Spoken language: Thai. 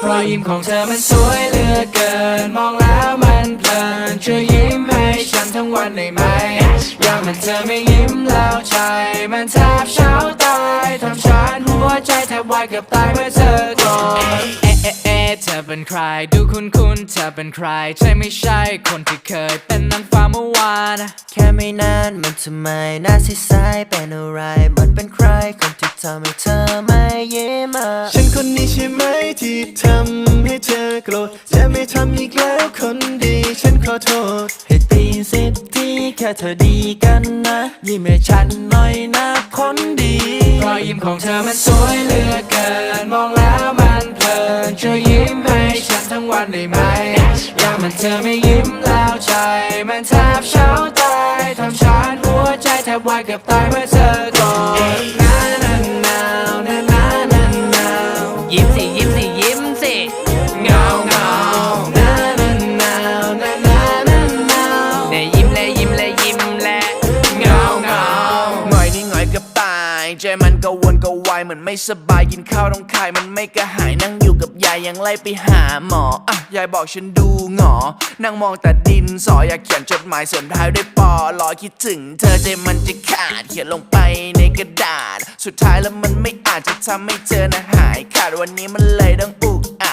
เพราะยิ้มของเธอมันสวยเหลือเกิน มองแล้วมันเพลินช่วยยิ้มให้ฉันทั้งวันได้ไหมอยากมันเธอไม่ยิ้มแล้วใจ มันแทบเช้าตายทำฉันหัวใจแทบวายเกือบตายเมื่อเธอก่อนเอ๊ะเอ๊ะเอ๊ะเธอเป็นใคร ดูคุ้นคุ้นๆเธอเป็นใคร ใช่ไม่ใช่คนที่เคยเป็นนางฟ้าเมื่อวานแค่ไม่นานมันทำไมหน้าซีสายเป็นอะไรมันเป็นใครคนที่ทำให้เธอไม่ยิ้มอะฉัน คนนี้ใช่ไหมที่ทำให้เธอโกรธจะไม่ทำอีกแล้วคนดีฉันขอโทษ ให้ตีสิบทีแค่เธอดีกันนะยิ้มให้ฉันหน่อยนะคนดีรอยยิ้มของเธอมันสวยเหลือเกิน มองแล้วมันเพลินช่วยยิ้มให้ฉันทั้งวันได้ไหมอยากมันเธอไม่ยิ้มแล้วใจ มันแทบเช้าตายทำฉันหัวใจแทบวายเกือบตายเมื่อเธอกอน ใจมันก็วนก็วายเหมือนไม่สบายกินข้าวต้องคายมันไม่กระหายนั่งอยู่กับยายยังไล่ไปหาหมออะยายบอกฉันดูหงอ นั่งมองแต่ดินสออยากเขียนจดหมายส่วนท้ายด้วยปอรอคิดถึง เธอใจมันจะขาดเขียนลงไปในกระดาษ สุดท้ายแล้วมันไม่อาจจะทำให้เธอนะหายขาดวันนี้มันเลยต้องอุกอา